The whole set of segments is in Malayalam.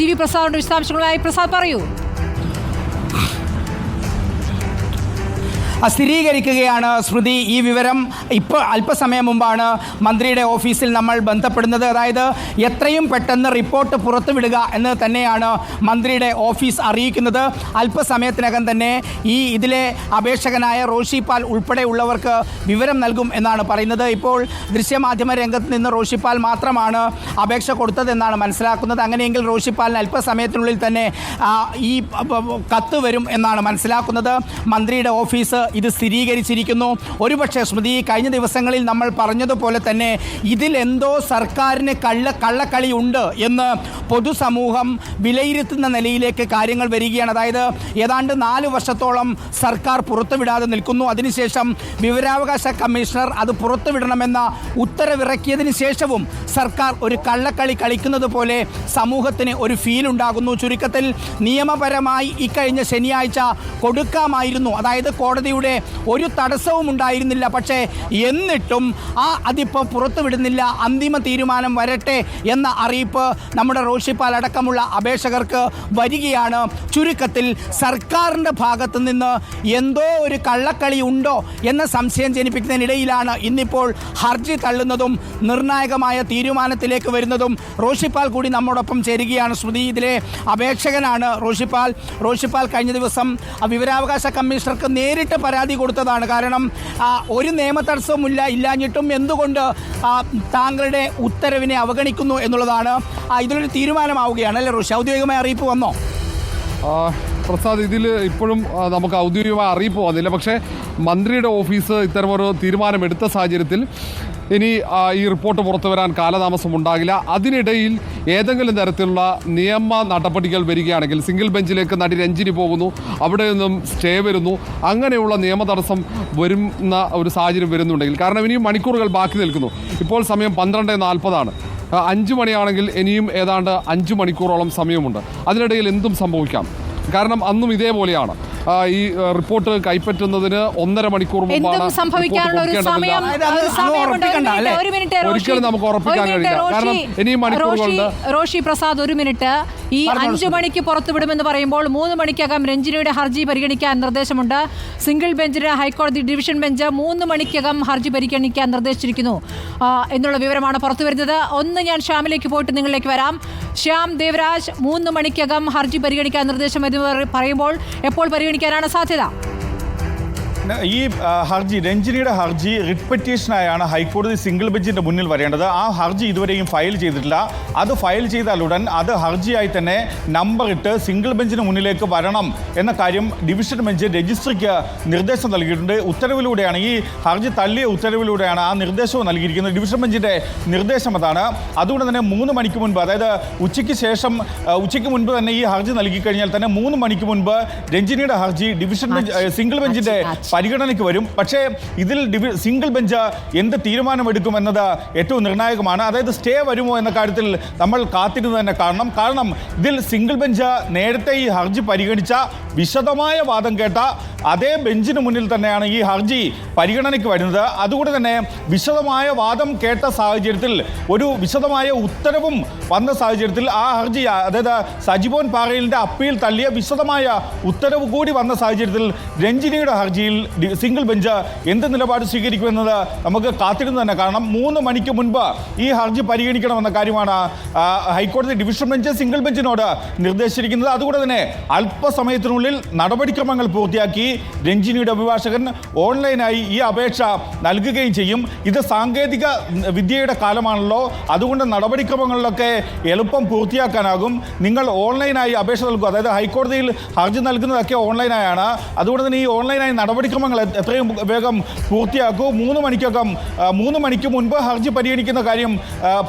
ടി വി പ്രസാദിന്റെ വിശദാംശങ്ങളുമായി. പ്രസാദ് പറയൂ. സ്ഥിരീകരിക്കുകയാണ് സ്മൃതി ഈ വിവരം ഇപ്പോൾ അല്പസമയം മുമ്പാണ് മന്ത്രിയുടെ ഓഫീസിൽ നമ്മൾ ബന്ധപ്പെടുന്നത്. അതായത് എത്രയും പെട്ടെന്ന് റിപ്പോർട്ട് പുറത്തുവിടുക എന്ന് തന്നെയാണ് മന്ത്രിയുടെ ഓഫീസ് അറിയിക്കുന്നത്. അല്പസമയത്തിനകം തന്നെ ഈ ഇതിലെ അപേക്ഷകനായ റോഷി പാൽ ഉൾപ്പെടെയുള്ളവർക്ക് വിവരം നൽകും എന്നാണ് പറയുന്നത്. ഇപ്പോൾ ദൃശ്യമാധ്യമ രംഗത്ത് നിന്ന് റോഷി പാൽ മാത്രമാണ് അപേക്ഷ കൊടുത്തതെന്നാണ് മനസ്സിലാക്കുന്നത്. അങ്ങനെയെങ്കിൽ റോഷി പാലിന് അല്പസമയത്തിനുള്ളിൽ തന്നെ ഈ കത്ത് വരും എന്നാണ് മനസ്സിലാക്കുന്നത്. മന്ത്രിയുടെ ഓഫീസ് ഇത് സ്ഥിരീകരിച്ചിരിക്കുന്നു. ഒരുപക്ഷെ സ്മൃതി കഴിഞ്ഞ ദിവസങ്ങളിൽ നമ്മൾ പറഞ്ഞതുപോലെ തന്നെ ഇതിൽ എന്തോ സർക്കാരിന് കള്ള കള്ളക്കളി ഉണ്ട് എന്ന് പൊതുസമൂഹം വിലയിരുത്തുന്ന നിലയിലേക്ക് കാര്യങ്ങൾ വരികയാണ്. അതായത് ഏതാണ്ട് നാല് വർഷത്തോളം സർക്കാർ പുറത്തുവിടാതെ നിൽക്കുന്നു. അതിനുശേഷം വിവരാവകാശ കമ്മീഷണർ അത് പുറത്തുവിടണമെന്ന ഉത്തരവിറക്കിയതിന് ശേഷവും സർക്കാർ ഒരു കള്ളക്കളി കളിക്കുന്നത് പോലെ സമൂഹത്തിന് ഒരു ഫീൽ ഉണ്ടാകുന്നു. ചുരുക്കത്തിൽ നിയമപരമായി ഇക്കഴിഞ്ഞ ശനിയാഴ്ച കൊടുക്കാമായിരുന്നു. അതായത് കോടതിയുടെ ഒരു തടസ്സവും ഉണ്ടായിരുന്നില്ല. പക്ഷേ എന്നിട്ടും ആ അതിപ്പോൾ പുറത്തുവിടുന്നില്ല അന്തിമ തീരുമാനം വരട്ടെ എന്ന അറിയിപ്പ് നമ്മുടെ റോഷിപ്പാൽ അടക്കമുള്ള അപേക്ഷകർക്ക് വരികയാണ്. ചുരുക്കത്തിൽ സർക്കാരിന്റെ ഭാഗത്ത് നിന്ന് എന്തോ ഒരു കള്ളക്കളി ഉണ്ടോ എന്ന സംശയം ജനിപ്പിക്കുന്നതിനിടയിലാണ് ഇന്നിപ്പോൾ ഹർജി തള്ളുന്നതും നിർണായകമായ തീരുമാനത്തിലേക്ക് വരുന്നതും റോഷിപ്പാൽ കൂടി നമ്മോടൊപ്പം ചേരുകയാണ്. ശ്രുതി ഇതിലെ അപേക്ഷകനാണ് റോഷിപ്പാൽ റോഷിപ്പാൽ കഴിഞ്ഞ ദിവസം വിവരാവകാശ കമ്മീഷണർക്ക് നേരിട്ട് പരാതി കൊടുത്തതാണ്. കാരണം ഒരു നിയമ തടസ്സവുമില്ല ഇല്ലാഞ്ഞിട്ടും എന്തുകൊണ്ട് താങ്കളുടെ ഉത്തരവിനെ അവഗണിക്കുന്നു എന്നുള്ളതാണ് ഇതിലൊരു തീരുമാനമാവുകയാണ്. അല്ലേ റോഷി? ഔദ്യോഗികമായ അറിയിപ്പ് വന്നോ? പ്രസാദ് ഇതിൽ ഇപ്പോഴും നമുക്ക് ഔദ്യോഗികമായ അറിയിപ്പ് വന്നില്ല. പക്ഷേ മന്ത്രിയുടെ ഓഫീസ് ഇത്തരമൊരു തീരുമാനമെടുത്ത സാഹചര്യത്തിൽ ഇനി ഈ റിപ്പോർട്ട് പുറത്തു വരാൻ കാലതാമസം ഉണ്ടാകില്ല. അതിനിടയിൽ ഏതെങ്കിലും തരത്തിലുള്ള നിയമ നടപടികൾ വരികയാണെങ്കിൽ സിംഗിൾ ബെഞ്ചിലേക്ക് നടി രഞ്ജിനി പോകുന്നു അവിടെ നിന്നും സ്റ്റേ വരുന്നു അങ്ങനെയുള്ള നിയമ തടസ്സം വരുന്ന ഒരു സാഹചര്യം വരുന്നുണ്ടെങ്കിൽ കാരണം ഇനിയും മണിക്കൂറുകൾ ബാക്കി നിൽക്കുന്നു. ഇപ്പോൾ സമയം പന്ത്രണ്ട് നാൽപ്പതാണ്. അഞ്ച് മണിയാണെങ്കിൽ ഇനിയും ഏതാണ്ട് അഞ്ച് മണിക്കൂറോളം സമയമുണ്ട്. അതിനിടയിൽ എന്തും സംഭവിക്കാം. കാരണം അന്നും ഇതേപോലെയാണ്. ഈ ആ, റിപ്പോർട്ട് കൈപ്പറ്റുന്നതിന് ഒന്നര മണിക്കൂർ മുമ്പാണ്. ഒരിക്കലും നമുക്ക് ഉറപ്പിക്കാൻ കഴിയില്ല. കാരണം ഇനിയും മണിക്കൂറുകളുണ്ട്. റോഷി പ്രസാദ് ഒരു മിനിറ്റ് ഈ അഞ്ചു മണിക്ക് പുറത്തുവിടുമെന്ന് പറയുമ്പോൾ മൂന്ന് മണിക്കകം രഞ്ജിനിയുടെ ഹർജി പരിഗണിക്കാൻ നിർദ്ദേശമുണ്ട്. സിംഗിൾ ബെഞ്ചിന് ഹൈക്കോടതി ഡിവിഷൻ ബെഞ്ച് മൂന്ന് മണിക്കകം ഹർജി പരിഗണിക്കാൻ നിർദ്ദേശിച്ചിരിക്കുന്നു. എന്നുള്ള വിവരമാണ് പുറത്തുവരുന്നത്. ഒന്ന് ഞാൻ ശ്യാമിലേക്ക് പോയിട്ട് നിങ്ങളിലേക്ക് വരാം. ശ്യാം ദേവരാജ് മൂന്ന് മണിക്കകം ഹർജി പരിഗണിക്കാൻ നിർദ്ദേശം എന്ന് പറയുമ്പോൾ എപ്പോൾ പരിഗണിക്കാനാണ് സാധ്യത? ഈ ഹർജി രഞ്ജിനിയുടെ ഹർജി റിട്ട് പെറ്റീഷനായാണ് ഹൈക്കോടതി സിംഗിൾ ബെഞ്ചിന്റെ മുന്നിൽ വരേണ്ടത്. ആ ഹർജി ഇതുവരെയും ഫയൽ ചെയ്തിട്ടില്ല. അത് ഫയൽ ചെയ്താൽ ഉടൻ അത് ഹർജിയായി തന്നെ നമ്പർ ഇട്ട് സിംഗിൾ ബെഞ്ചിന് മുന്നിലേക്ക് വരണം എന്ന കാര്യം ഡിവിഷൻ ബെഞ്ച് രജിസ്ട്രിക്ക് നിർദ്ദേശം നൽകിയിട്ടുണ്ട്. ഉത്തരവിലൂടെയാണ് ഈ ഹർജി തള്ളിയ ഉത്തരവിലൂടെയാണ് ആ നിർദ്ദേശവും നൽകിയിരിക്കുന്നത്. ഡിവിഷൻ ബെഞ്ചിന്റെ നിർദ്ദേശം അതാണ്. അതുകൊണ്ട് തന്നെ മൂന്ന് മണിക്ക് മുൻപ് അതായത് ഉച്ചയ്ക്ക് ശേഷം ഉച്ചയ്ക്ക് മുൻപ് തന്നെ ഈ ഹർജി നൽകി കഴിഞ്ഞാൽ തന്നെ മൂന്ന് മണിക്ക് മുൻപ് രഞ്ജിനിയുടെ ഹർജി ഡിവിഷൻ ബെഞ്ച് സിംഗിൾ ബെഞ്ചിന്റെ. പരിഗണനയ്ക്ക് വരും. പക്ഷേ ഇതിൽ ഡിവി സിംഗിൾ ബെഞ്ച് എന്ത് തീരുമാനമെടുക്കുമെന്നത് ഏറ്റവും നിർണായകമാണ്. അതായത് സ്റ്റേ വരുമോ എന്ന കാര്യത്തിൽ നമ്മൾ കാത്തിരുന്ന് തന്നെ കാണണം. കാരണം ഇതിൽ സിംഗിൾ ബെഞ്ച് നേരത്തെ ഈ ഹർജി പരിഗണിച്ച വിശദമായ വാദം കേട്ട അതേ ബെഞ്ചിന് മുന്നിൽ തന്നെയാണ് ഈ ഹർജി പരിഗണനയ്ക്ക് വരുന്നത്. അതുകൊണ്ട് തന്നെ വിശദമായ വാദം കേട്ട സാഹചര്യത്തിൽ ഒരു വിശദമായ ഉത്തരവും വന്ന സാഹചര്യത്തിൽ ആ ഹർജി അതായത് സജിബോൻ പാറയിലിന്റെ അപ്പീൽ തള്ളിയ വിശദമായ ഉത്തരവ് കൂടി വന്ന സാഹചര്യത്തിൽ രഞ്ജിനിയുടെ ഹർജിയിൽ സിംഗിൾ ബെഞ്ച് എന്ത് നിലപാട് സ്വീകരിക്കുമെന്നത് നമുക്ക് കാത്തിരുന്ന് തന്നെ കാരണം മൂന്ന് മണിക്ക് മുൻപ് ഈ ഹർജി പരിഗണിക്കണമെന്ന കാര്യമാണ് ഹൈക്കോടതി ഡിവിഷൻ ബെഞ്ച് സിംഗിൾ ബെഞ്ചിനോട് നിർദ്ദേശിച്ചിരിക്കുന്നത്. അതുകൂടെ തന്നെ അല്പസമയത്തിനുള്ളിൽ നടപടിക്രമങ്ങൾ പൂർത്തിയാക്കി രഞ്ജിനിയുടെ അഭിഭാഷകൻ ഓൺലൈനായി ഈ അപേക്ഷ നൽകുകയും ചെയ്യും. ഇത് സാങ്കേതിക വിദ്യയുടെ കാലമാണല്ലോ. അതുകൊണ്ട് നടപടിക്രമങ്ങളിലൊക്കെ എളുപ്പം പൂർത്തിയാക്കാനാകും. നിങ്ങൾ ഓൺലൈനായി അപേക്ഷ നൽകുക. അതായത് ഹൈക്കോടതിയിൽ ഹർജി നൽകുന്നതൊക്കെ ഓൺലൈനായാണ്. അതുകൊണ്ട് തന്നെ ഈ ഓൺലൈനായി നടപടിക്രമങ്ങൾ എത്രയും വേഗം പൂർത്തിയാക്കൂ. മൂന്ന് മണിക്കകം മൂന്ന് മണിക്ക് മുൻപ് ഹർജി പരിഗണിക്കുന്ന കാര്യം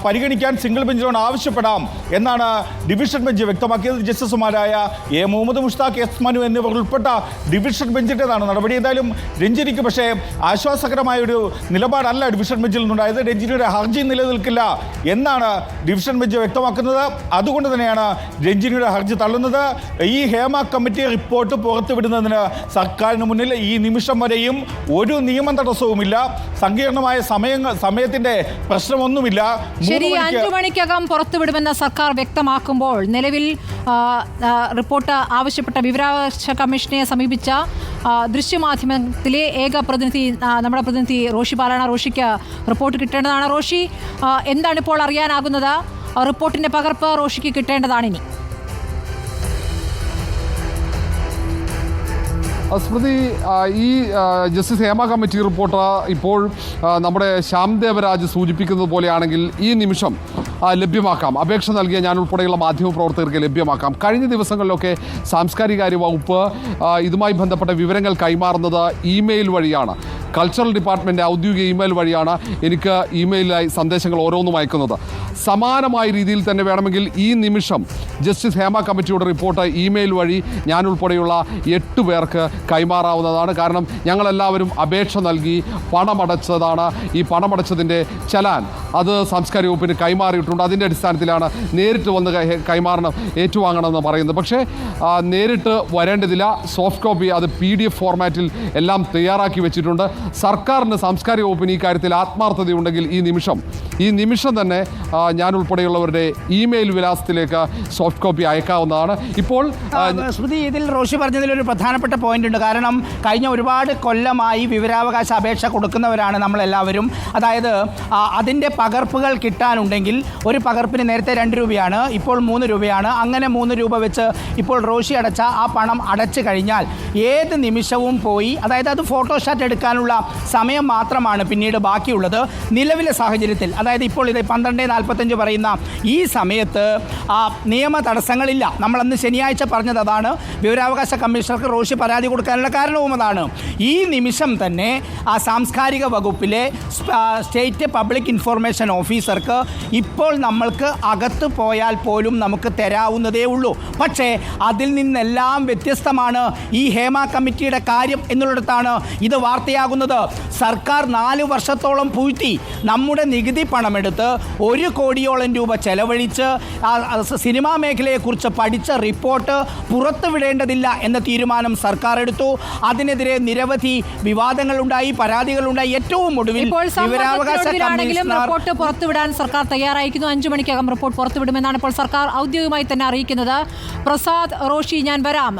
പരിഗണിക്കാൻ സിംഗിൾ ബെഞ്ചിനോട് ആവശ്യപ്പെടാം എന്നാണ് ഡിവിഷൻ ബെഞ്ച് വ്യക്തമാക്കിയത്. ജസ്റ്റിസുമാരായ എ. മുഹമ്മദ് മുഷ്താഖ് എസ്. മനു എന്നിവർ ഉൾപ്പെട്ട ഡിവിഷൻ ബെഞ്ചിന്റെതാണ് നടപടി. ഏതായാലും രഞ്ജിനിക്ക് പക്ഷേ ആശ്വാസകരമായ ഒരു നിലപാടല്ല ഡിവിഷൻ ബെഞ്ചിൽ നിന്നുണ്ടായത്. രഞ്ജിനിയുടെ ഹർജി നിലനിൽക്കില്ല എന്നാണ് ഡിവിഷൻ ബെഞ്ച് വ്യക്തമാക്കുന്നത്. അതുകൊണ്ട് തന്നെയാണ് രഞ്ജിനിയുടെ ഹർജി തള്ളുന്നത്. ഈ ഹേമ കമ്മിറ്റി റിപ്പോർട്ട് പുറത്തുവിടുന്നതിന് സർക്കാരിന് മുന്നിൽ ഈ നിമിഷം നിമിഷം വരെയും ഒരു നിയമ തടസ്സവുമില്ല. സങ്കീർണമായ സമയങ്ങൾ സമയത്തിന്റെ പ്രശ്നമൊന്നുമില്ല. മൂന്ന് ശരി അഞ്ചു മണിക്കകം പുറത്തുവിടുമെന്ന് സർക്കാർ വ്യക്തമാക്കുമ്പോൾ നിലവിൽ റിപ്പോർട്ട് ആവശ്യപ്പെട്ട വിവരാവകാശ കമ്മീഷനെ സമീപിച്ച ദൃശ്യമാധ്യമത്തിലെ ഏക പ്രതിനിധി നമ്മുടെ പ്രതിനിധി റോഷി പാലാണ് റോഷിക്ക് റിപ്പോർട്ട് കിട്ടേണ്ടതാണ്. റോഷി എന്താണ് ഇപ്പോൾ അറിയാനാകുന്നത്? റിപ്പോർട്ടിന്റെ പകർപ്പ് റോഷിക്ക് കിട്ടേണ്ടതാണ് ഇനി. സ്മൃതി ഈ ജസ്റ്റിസ് ഹേമ കമ്മിറ്റി റിപ്പോർട്ട് ഇപ്പോൾ നമ്മുടെ ശ്യാം ദേവരാജ് സൂചിപ്പിക്കുന്നത് പോലെയാണെങ്കിൽ ഈ നിമിഷം ലഭ്യമാക്കാം. അപേക്ഷ നൽകിയ ഞാൻ ഉൾപ്പെടെയുള്ള മാധ്യമപ്രവർത്തകർക്ക് ലഭ്യമാക്കാം. കഴിഞ്ഞ ദിവസങ്ങളിലൊക്കെ സാംസ്കാരികാര്യ വകുപ്പ് ഇതുമായി ബന്ധപ്പെട്ട വിവരങ്ങൾ കൈമാറുന്നത് ഇമെയിൽ വഴിയാണ്. കൾച്ചറൽ ഡിപ്പാർട്ട്മെന്റ് ഔദ്യോഗിക ഇമെയിൽ വഴിയാണ് എനിക്ക് ഇമെയിലായി സന്ദേശങ്ങൾ ഓരോന്നും അയക്കുന്നത്. സമാനമായ രീതിയിൽ തന്നെ വേണമെങ്കിൽ ഈ നിമിഷം ജസ്റ്റിസ് ഹേമ കമ്മിറ്റിയുടെ റിപ്പോർട്ട് ഇമെയിൽ വഴി ഞാൻ ഉൾപ്പെടെയുള്ള എട്ട് പേർക്ക് കൈമാറാവുന്നതാണ്. കാരണം ഞങ്ങളെല്ലാവരും അപേക്ഷ നൽകി പണമടച്ചതാണ്. ഈ പണമടച്ചതിന്റെ ചലാൻ അത് സാംസ്കാരിക വകുപ്പിന് കൈമാറിയിട്ടുണ്ട്. അതിന്റെ അടിസ്ഥാനത്തിലാണ് നേരിട്ട് വന്ന് കൈമാറണം ഏറ്റുവാങ്ങണമെന്ന് പറയുന്നത്. പക്ഷേ നേരിട്ട് വരേണ്ടതില്ല. സോഫ്റ്റ് കോപ്പി അത് പി ഡി എഫ് ഫോർമാറ്റിൽ എല്ലാം തയ്യാറാക്കി വെച്ചിട്ടുണ്ട്. സർക്കാരിന് സാംസ്കാരിക വകുപ്പിന് ഈ കാര്യത്തിൽ ആത്മാർത്ഥതയുണ്ടെങ്കിൽ ഈ നിമിഷം ഈ നിമിഷം തന്നെ ഞാൻ ഉൾപ്പെടെയുള്ളവരുടെ ഇമെയിൽ വിലാസത്തിലേക്ക് സോഫ്റ്റ് കോപ്പി അയക്കാവുന്നതാണ്. ഇപ്പോൾ സ്മൃതി ഇതിൽ റോഷി പറഞ്ഞതിൽ ഒരു പ്രധാനപ്പെട്ട പോയിന്റ് ഉണ്ട്. കാരണം കഴിഞ്ഞ ഒരുപാട് കൊല്ലമായി വിവരാവകാശ അപേക്ഷ കൊടുക്കുന്നവരാണ് നമ്മളെല്ലാവരും. അതായത് അതിന്റെ പകർപ്പുകൾ കിട്ടാനുണ്ടെങ്കിൽ ഒരു പകർപ്പിന് നേരത്തെ രണ്ട് രൂപയാണ് ഇപ്പോൾ മൂന്ന് രൂപയാണ്. അങ്ങനെ മൂന്ന് രൂപ വെച്ച് ഇപ്പോൾ റോഷി അടച്ച ആ പണം അടച്ചു കഴിഞ്ഞാൽ ഏത് നിമിഷവും പോയി അതായത് അത് ഫോട്ടോഷാറ്റ് എടുക്കാനുള്ള സമയം മാത്രമാണ് പിന്നീട് ബാക്കിയുള്ളത്. നിലവിലെ സാഹചര്യത്തിൽ അതായത് ഇപ്പോൾ ഇത് പന്ത്രണ്ട് നാൽപ്പത്തഞ്ച് പറയുന്ന ഈ സമയത്ത് ആ, നിയമ തടസ്സങ്ങളില്ല. നമ്മളന്ന് ശനിയാഴ്ച പറഞ്ഞത് അതാണ്. വിവരാവകാശ കമ്മീഷണർക്ക് റോഷി പരാതി കൊടുക്കാനുള്ള കാരണവും അതാണ്. ഈ നിമിഷം തന്നെ ആ സാംസ്കാരിക വകുപ്പിലെ സ്റ്റേറ്റ് പബ്ലിക് ഇൻഫർമേഷൻ ഓഫീസർക്ക് ഇപ്പോൾ നമ്മൾക്ക് അകത്ത് പോയാൽ പോലും നമുക്ക് തരാവുന്നതേ ഉള്ളൂ. പക്ഷേ അതിൽ നിന്നെല്ലാം വ്യത്യസ്തമാണ് ഈ ഹേമ കമ്മിറ്റിയുടെ കാര്യം എന്നുള്ളിടത്താണ് ഇത് വാർത്തയാകുന്നത്. സർക്കാർ നാല് വർഷത്തോളം പൂഴ്ത്തി നമ്മുടെ നികുതി പണമെടുത്ത് ഒരു കോടിയോളം രൂപ ചെലവഴിച്ച് സിനിമാ മേഖലയെക്കുറിച്ച് പഠിച്ച റിപ്പോർട്ട് പുറത്തുവിടേണ്ടതില്ല എന്ന തീരുമാനം സർക്കാർ എടുത്തു അതിനെതിരെ നിരവധി വിവാദങ്ങളുണ്ടായി പരാതികളുണ്ടായി. ഏറ്റവും ഒടുവിൽ വിവരാവകാശ കമ്മീഷണർ റിപ്പോർട്ട് പുറത്തുവിടാൻ സർക്കാർ തയ്യാറായിരിക്കുന്നു. അഞ്ചു മണിക്കകം റിപ്പോർട്ട് പുറത്തുവിടുമെന്നാണ് ഇപ്പോൾ സർക്കാർ ഔദ്യോഗികമായി തന്നെ അറിയിക്കുന്നത്. പ്രസാദ് റോഷി ഞാൻ വരാം.